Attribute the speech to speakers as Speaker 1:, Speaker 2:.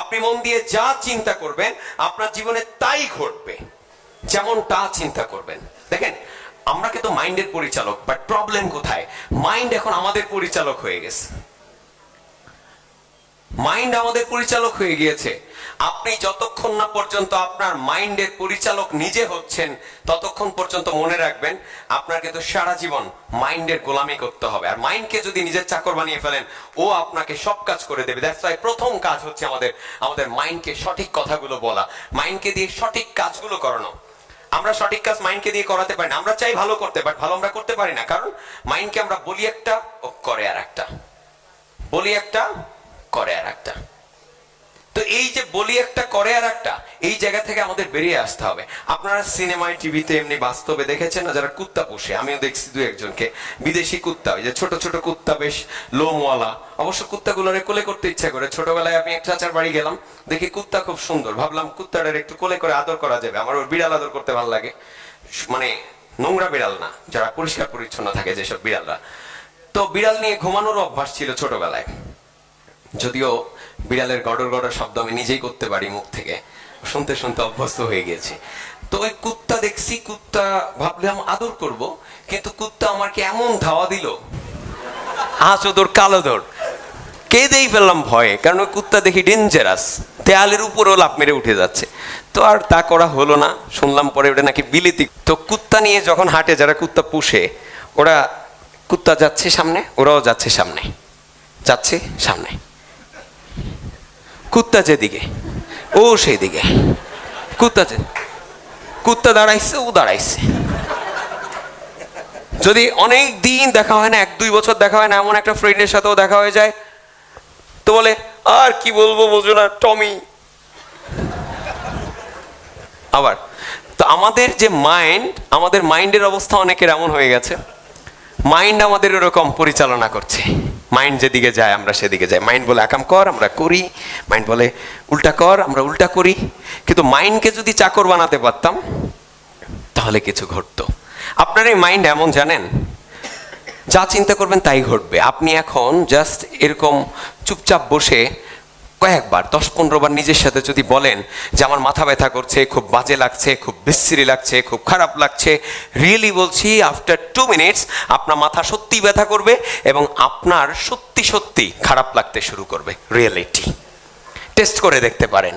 Speaker 1: আপনি মন দিয়ে যা চিন্তা করবেন, আপনার জীবনে তাই ঘটবে। যেমন তা চিন্তা করবেন। দেখেন, আমরা কিন্তু মাইন্ডের পরিচালক বাট প্রবলেম কোথায়? মাইন্ড এখন আমাদের পরিচালক হয়ে গেছে। মাইন্ড আমাদের পরিচালক হয়ে গিয়েছে। আপনি যতক্ষণ না পর্যন্ত আপনার মাইন্ডের পরিচালক নিজে হচ্ছেন, ততক্ষণ পর্যন্ত মনে রাখবেন, আপনার কিন্তু সারা জীবন মাইন্ডের গোলামি করতে হবে। আর মাইন্ডকে যদি নিজের চাকর বানিয়ে ফেলেন, ও আপনাকে সব কাজ করে দেবে। দ্যাটস ওয়াই প্রথম কাজ হচ্ছে আমাদের আমাদের মাইন্ডকে সঠিক কথাগুলো বলা। মাইন্ডকে দিয়ে সঠিক কাজগুলো করানো। আমরা সঠিক কাজ মাইন্ডকে দিয়ে করাতে পারি না। আমরা চাই ভালো করতে বাট ভালো আমরা করতে পারি না। কারণ মাইন্ডকে আমরা বলি একটা, ও করে আর একটা বলি একটা করে আর একটা। তো এই যে বলি একটা, করে আর একটা, এই জায়গা থেকে আমাদের বেরিয়ে আসতে হবে। আপনারা সিনেমায়, টিভিতে এমনি বাস্তবে দেখেছেন না? যারা কুত্তা পোষে, আমিও দেখছি দু একজনকে। বিদেশি কুত্তা, ওই যে ছোট ছোট কুত্তা বেশ লোমওয়ালা। অবশ্য কুত্তাগুলোরে কোলে করতে ইচ্ছা করে। ছোটবেলায় আমি এক চাচার বাড়ি গেলাম, দেখি কুত্তা খুব সুন্দর। ভাবলাম কুত্তাটার একটু কোলে করে আদর করা যাবে। আমার ওর বিড়াল আদর করতে ভালো লাগে। মানে নোংরা বিড়াল না, যারা পরিষ্কার পরিচ্ছন্ন থাকে যেসব বিড়ালরা। তো বিড়াল নিয়ে ঘুমানোর অভ্যাস ছিল ছোটবেলায়। যদিও বিড়ালের গড়র গড়র শব্দ আমি নিজেই করতে পারি মুখ থেকে। শুনতে শুনতে অভ্যস্ত হয়ে গেছি। তো ওই কুত্তা দেখছি, কুত্তা ভাবলাম আদর করব, কিন্তু কুত্তা আমাকে এমন ধাওয়া দিল, আজ ওদর কালো দৌড়। কেঁদেই ফেললাম ভয়ে, কারণ ওই কুত্তা দেখি ডেঞ্জারাস দেয়ালের উপরও লাভ মেরে উঠে যাচ্ছে। তো আর তা করা হলো না, শুনলাম পরে ওটা নাকি বিলিতি। তো কুত্তা নিয়ে যখন হাঁটে, যারা কুত্তা পুষে, ওরা কুত্তা যাচ্ছে সামনে, ওরাও যাচ্ছে সামনে যাচ্ছে সামনে। কুত্তা যেদিকে, ও সেই দিকে কুত্তা যে কুত্তা দাঁড়াইছে, ও দাঁড়াইছে। যদি অনেক দিন দেখা হয় না, এক দুই বছর দেখা হয় না, এমন একটা ফ্রেন্ডের সাথেও দেখা হয়ে যায়, তো বলে, আর কি বলব বোঝো না, টমি। আবার, তো আমাদের যে মাইন্ড আমাদের মাইন্ডের অবস্থা অনেকের এমন হয়ে গেছে। মাইন্ড আমাদের এরকম পরিচালনা করছে। মাইন্ড যেদিকে যায়, আমরা সেদিকে যাই। মাইন্ড বলে একাম কর, আমরা করি। মাইন্ড বলে উল্টা কর, আমরা উল্টা করি। কিন্তু মাইন্ডকে যদি চাকর বানাতে পারতাম, তাহলে কিছু ঘটতো। আপনার এই মাইন্ড এমন জানেন? যা চিন্তা করবেন তাই ঘটবে। আপনি এখন জাস্ট এরকম চুপচাপ বসে কয়েকবার, দশ পনেরো বার নিজের সাথে যদি বলেন যে আমার মাথা ব্যথা করছে, খুব বাজে লাগছে, খুব বিশ্রী লাগছে, খুব খারাপ লাগছে রিয়েলি বলছি আফটার টু মিনিটস আপনার মাথা সত্যি ব্যথা করবে এবং আপনার সত্যি সত্যি খারাপ লাগতে শুরু করবে রিয়েলিটি টেস্ট করে দেখতে পারেন।